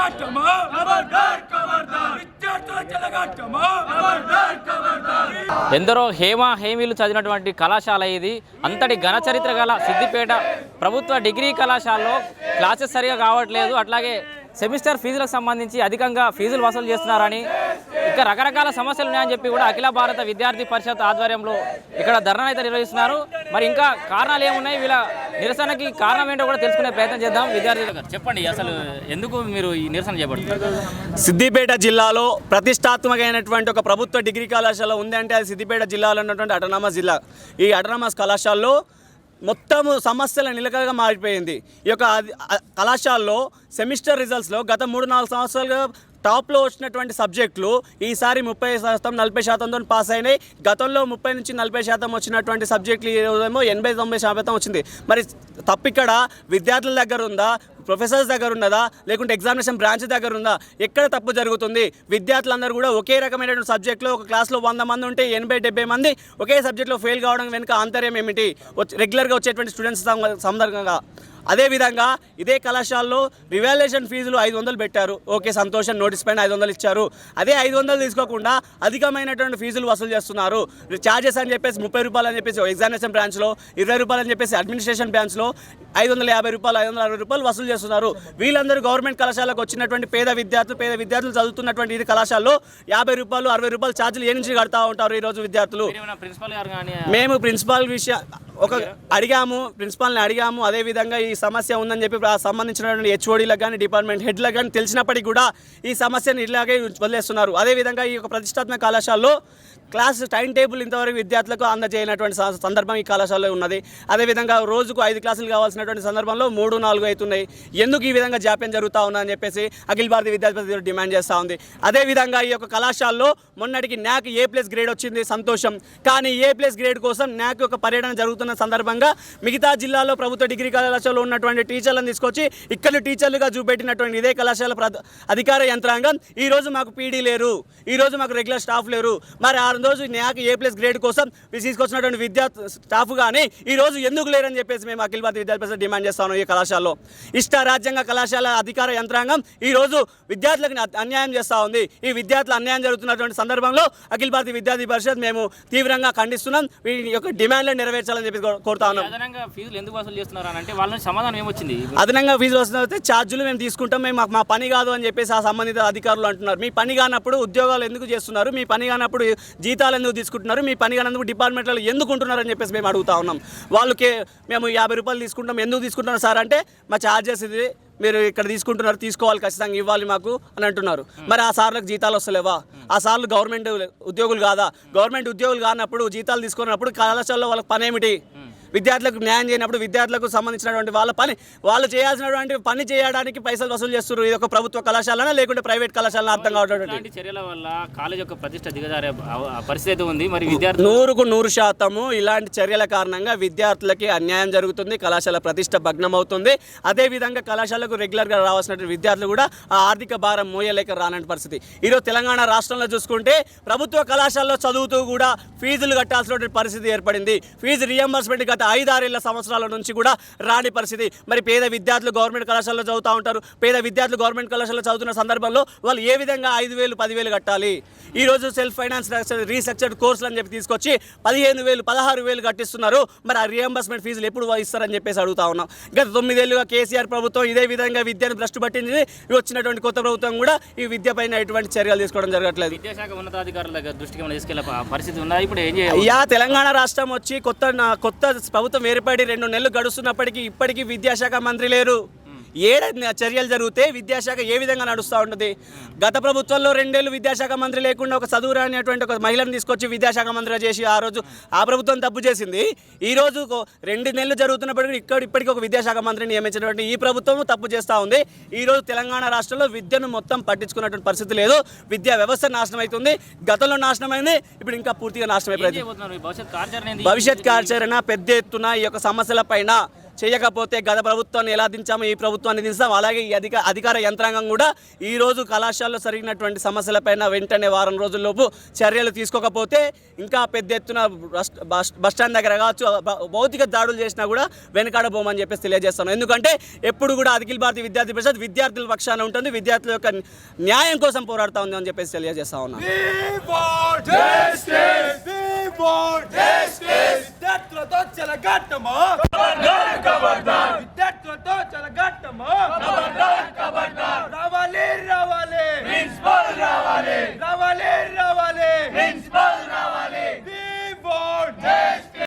చెలగాటమా? విద్యార్థుల చెలగాటమా? ఎందరో హేమ హేమీలు చదివినటువంటి కళాశాల ఇది. అంతటి ఘన చరిత్ర గల సిద్దిపేట ప్రభుత్వ డిగ్రీ కళాశాలలో క్లాసెస్ సరిగా కావట్లేదు. అట్లాగే సెమిస్టర్ ఫీజులకు సంబంధించి అధికంగా ఫీజులు వసూలు చేస్తున్నారని ఇంకా రకరకాల సమస్యలు ఉన్నాయని చెప్పి కూడా అఖిల భారత విద్యార్థి పరిషత్ ఆధ్వర్యంలో ఇక్కడ ధర్నా అయితే నిర్వహిస్తున్నారు. మరి ఇంకా కారణాలు ఏమున్నాయి? వీళ్ళ నిరసనకి కారణం ఏంటో కూడా తెలుసుకునే ప్రయత్నం చేద్దాం. విద్యార్థులు చెప్పండి అసలు ఎందుకు మీరు ఈ నిరసన చేపడుతున్నారు సిద్దిపేట జిల్లాలో ప్రతిష్టాత్మకమైనటువంటి ఒక ప్రభుత్వ డిగ్రీ కళాశాల ఉంది అంటే అది సిద్దిపేట జిల్లాలో ఉన్నటువంటి అటనామస్ జిల్లా. ఈ అటనామస్ కళాశాలలో మొత్తము సమస్యల నిలకడగా మారిపోయింది. ఈ యొక్క కళాశాలలో సెమిస్టర్ రిజల్ట్స్లో గత మూడు నాలుగు సంవత్సరాలుగా టాప్లో వచ్చినటువంటి సబ్జెక్టులు ఈసారి ముప్పై శాతం నలభై శాతంతో పాస్ అయినాయి. గతంలో ముప్పై నుంచి నలభై శాతం వచ్చినటువంటి సబ్జెక్టులు ఏమో ఎనభై తొంభై శాతం వచ్చింది. మరి తప్పిక్కడ విద్యార్థుల దగ్గర ఉందా? ప్రొఫెసర్స్ దగ్గర ఉన్నదా? లేకుంటే ఎగ్జామినేషన్ బ్రాంచ్ దగ్గర ఉందా? ఎక్కడ తప్పు జరుగుతుంది? విద్యార్థులందరూ కూడా ఒకే రకమైనటువంటి సబ్జెక్టులో ఒక క్లాస్లో వంద మంది ఉంటే ఎనభై డెబ్బై మంది ఒకే సబ్జెక్ట్లో ఫెయిల్ కావడం వెనుక ఆంతర్యం ఏమిటి? రెగ్యులర్గా వచ్చేటువంటి స్టూడెంట్స్ సందర్భంగా అదేవిధంగా ఇదే కళాశాలలో రివాల్యుయేషన్ ఫీజులు ఐదు వందలు పెట్టారు. ఓకే సంతోషం. నోటీస్ పైన ఐదు వందలు ఇచ్చారు. అదే ఐదు వందలు తీసుకోకుండా అధికమైనటువంటి ఫీజులు వసూలు చేస్తున్నారు. ఛార్జెస్ అని చెప్పేసి ముప్పై రూపాయలు అని చెప్పేసి ఎగ్జామినేషన్ బ్రాంచ్లో ఇరవై రూపాయలు అని చెప్పేసి అడ్మినిస్ట్రేషన్ బ్రాంచ్లో ఐదు వందల యాభై రూపాయలు ఐదు వందల అరవై రూపాయలు వసూలు చేస్తున్నారు. వీళ్ళందరూ గవర్నమెంట్ కళాశాలకు వచ్చినటువంటి పేద విద్యార్థులు పేద విద్యార్థులు చదువుతున్నటువంటి ఇది కళాశాలలో యాభై రూపాయలు అరవై రూపాయలు ఛార్జీలు ఏ నుంచి కడతా ఉంటారు ఈరోజు విద్యార్థులు? మేము ప్రిన్సిపాల్ విషయ ఒక అడిగాము ప్రిన్సిపాల్ని అడిగాము. అదే విధంగా ఈ సమస్య ఉందని చెప్పి ఆ సంబంధించినటువంటి హెచ్ఓడీలకు కానీ డిపార్ట్మెంట్ హెడ్లకు కానీ తెలిసినప్పటికీ కూడా ఈ సమస్యను ఇలాగే వదిలేస్తున్నారు. అదేవిధంగా ఈ యొక్క ప్రతిష్టాత్మక కళాశాలలో క్లాస్ టైం టేబుల్ ఇంతవరకు విద్యార్థులకు అందజేయనటువంటి సందర్భం ఈ కళాశాలలో ఉన్నది. అదేవిధంగా రోజుకు ఐదు క్లాసులు కావాల్సినటువంటి సందర్భంలో మూడు నాలుగు అవుతున్నాయి. ఎందుకు ఈ విధంగా జాప్యం జరుగుతూ ఉందని చెప్పేసి అఖిల భారతీయ విద్యార్థి డిమాండ్ చేస్తూ ఉంది. అదేవిధంగా ఈ యొక్క కళాశాలలో మొన్నటికి న్యాక్ ఏ ప్లస్ గ్రేడ్ వచ్చింది సంతోషం. కానీ ఏ ప్లస్ గ్రేడ్ కోసం న్యాక్ యొక్క పర్యటన జరుగుతున్న సందర్భంగా మిగతా జిల్లాలో ప్రభుత్వ డిగ్రీ కళాశాలలో ఉన్నటువంటి టీచర్లను తీసుకొచ్చి ఇక్కడ టీచర్లుగా చూపెట్టినటువంటి ఇదే కళాశాల అధికార యంత్రాంగం. ఈరోజు మాకు పీడీ లేరు. ఈ రోజు మాకు రెగ్యులర్ స్టాఫ్ లేరు. మరి ఆరు రోజు న్యాక్ ఏ ప్లస్ గ్రేడ్ కోసం తీసుకొచ్చినటువంటి విద్యా స్టాఫ్ కానీ ఈ రోజు ఎందుకు లేరని చెప్పేసి మేము అఖిల భారతీయ విద్యార్థి పరిషత్ డిమాండ్ చేస్తాను ఈ కళాశాలలో. ఇష్ట రాజ్యాంగ కళాశాల అధికార యంత్రాంగం ఈ రోజు విద్యార్థులకు అన్యాయం చేస్తూ ఉంది. ఈ విద్యార్థులు అన్యాయం జరుగుతున్నటువంటి సందర్భంలో అఖిల భారతీయ విద్యార్థి పరిషత్ మేము తీవ్రంగా ఖండిస్తున్నాం. వీరి యొక్క డిమాండ్లను నెరవేర్చాలని చెప్పి కోరుతా ఉన్నాం. అదనంగా ఫీజులు ఎందుకు వసూలు చేస్తున్నారు అని అంటే వాళ్ళ నుంచి సమాధానం ఏమొచ్చింది? అదనంగా ఫీజులు వస్తే ఛార్జీలు మేము తీసుకుంటాం. మేము మా పని కాదు అని చెప్పేసి ఆ సంబంధిత అధికారులు అంటున్నారు. మీ పని కానప్పుడు ఉద్యోగాలు ఎందుకు చేస్తున్నారు? మీ పని కానప్పుడు జీతాలు ఎందుకు తీసుకుంటున్నారు? మీ పని కానందుకు డిపార్ట్మెంట్లలో ఎందుకు ఉంటున్నారు అని చెప్పేసి మేము అడుగుతా ఉన్నాం. వాళ్ళకి మేము యాభై రూపాయలు తీసుకుంటాం ఎందుకు తీసుకుంటున్నారు సార్ అంటే మా ఛార్జెస్ ఇది మీరు ఇక్కడ తీసుకుంటున్నారు తీసుకోవాలి ఖచ్చితంగా ఇవ్వాలి మాకు అని అంటున్నారు. మరి ఆ సార్లకు జీతాలు వస్తలేవా? ఆ సార్లు గవర్నమెంట్ ఉద్యోగులు కాదా? గవర్నమెంట్ ఉద్యోగులు కానప్పుడు జీతాలు తీసుకున్నప్పుడు కళాశాలలో వాళ్ళకి పని ఏమిటి విద్యార్థులకు న్యాయం చేయనప్పుడు విద్యార్థులకు సంబంధించినటువంటి వాళ్ళ పని వాళ్ళు చేయాల్సినటువంటి పని చేయడానికి పైసలు వసూలు చేస్తున్నారు ఇది ఒక ప్రభుత్వ కళాశాలనా లేకుంటే ప్రైవేట్ కళాశాలనా అర్థం కావడం చర్యల వల్ల కాలేజ్ యొక్క ప్రతిష్ట దిగజారే పరిస్థితి ఉంది. మరి విద్యార్థులు నూరుకు నూరు శాతము ఇలాంటి చర్యల కారణంగా విద్యార్థులకి అన్యాయం జరుగుతుంది కళాశాల ప్రతిష్ట భగ్నమవుతుంది. అదేవిధంగా కళాశాలకు రెగ్యులర్గా రావాల్సినటువంటి విద్యార్థులు కూడా ఆ ఆర్థిక భారం మోయలేక రానటువంటి పరిస్థితి. ఈరోజు తెలంగాణ రాష్ట్రంలో చూసుకుంటే ప్రభుత్వ కళాశాలలో చదువుతూ కూడా ఫీజులు కట్టాల్సినటువంటి పరిస్థితి ఏర్పడింది. ఫీజు రియంబర్స్మెంట్ గత ఐదారేళ్ళ సంవత్సరాల నుంచి కూడా రాని పరిస్థితి. మరి పేద విద్యార్థులు గవర్నమెంట్ కళాశాలలో చదువుతూ ఉంటారు. పేద విద్యార్థులు గవర్నమెంట్ కళాశాలలో చదువుతున్న సందర్భంలో వాళ్ళు ఏ విధంగా ఐదు వేలు పదివేలు కట్టాలి? ఈ రోజు సెల్ఫ్ ఫైనాన్స్ రీస్ట్రక్చర్డ్ కోర్సులు అని చెప్పి తీసుకొచ్చి పదిహేను వేలు పదహారు వేలు కట్టిస్తున్నారు. మరి ఆ రియంబర్స్మెంట్ ఫీజులు ఎప్పుడు ఇస్తారని చెప్పేసి అడుగుతా ఉన్నాం. గత తొమ్మిదేళ్ళుగా కేసీఆర్ ప్రభుత్వం ఇదే విధంగా విద్యను భ్రష్టు పట్టింది. వచ్చినటువంటి కొత్త ప్రభుత్వం కూడా ఈ విద్య పైన ఎటువంటి చర్యలు తీసుకోవడం జరగట్లేదు. విద్యాశాఖ ఉన్నతాధికారుల దగ్గర దృష్టికి పరిస్థితి ఉందా? ఇప్పుడు ఏం చేయాలి? తెలంగాణ రాష్ట్రం వచ్చి కొత్త నా- ప్రభుత్వం ఏర్పడి రెండు నెలలు గడుస్తున్నప్పటికీ ఇప్పటికీ విద్యాశాఖ మంత్రి లేరు. ఏడ చర్యలు జరిగితే విద్యాశాఖ ఏ విధంగా నడుస్తూ ఉంటుంది? గత ప్రభుత్వంలో రెండేళ్ళు విద్యాశాఖ మంత్రి లేకుండా ఒక చదువురా అనేటువంటి ఒక మహిళను తీసుకొచ్చి విద్యాశాఖ మంత్రిగా చేసి ఆ రోజు ఆ ప్రభుత్వం తప్పు చేసింది. ఈ రోజు రెండు నెలలు జరుగుతున్నప్పటికీ ఇక్కడ ఇప్పటికీ ఒక విద్యాశాఖ మంత్రిని నియమించినటువంటి ఈ ప్రభుత్వం తప్పు చేస్తూ ఉంది. ఈ రోజు తెలంగాణ రాష్ట్రంలో విద్యను మొత్తం పట్టించుకున్నటువంటి పరిస్థితి లేదు. విద్యా వ్యవస్థ నాశనం అవుతుంది గతంలో నాశనమైంది. ఇప్పుడు ఇంకా పూర్తిగా నాశనం ఏం అయిపోయింది? భవిష్యత్ కార్యాచరణ పెద్ద ఎత్తున ఈ యొక్క సమస్యల పైన చేయకపోతే గత ప్రభుత్వాన్ని ఎలా దించామో ఈ ప్రభుత్వాన్ని దించాం. అలాగే ఈ అధిక అధికార యంత్రాంగం కూడా ఈ రోజు కళాశాలలో జరిగినటువంటి సమస్యలపైన వెంటనే వారం రోజుల్లోపు చర్యలు తీసుకోకపోతే ఇంకా పెద్ద ఎత్తున బస్ బస్- దగ్గర కావచ్చు భౌతిక దాడులు చేసినా కూడా వెనకాడబోమని చెప్పేసి తెలియజేస్తాను ఎందుకంటే ఎప్పుడు కూడా అఖిల భారతీయ విద్యార్థి పరిషత్ విద్యార్థుల పక్షాన ఉంటుంది విద్యార్థుల యొక్క న్యాయం కోసం పోరాడుతూ ఉంది అని చెప్పేసి తెలియజేస్తా ఉన్నాను విద్యార్థులతో చెలగట్టమా విద్యార్థులతో చెలగట్టమా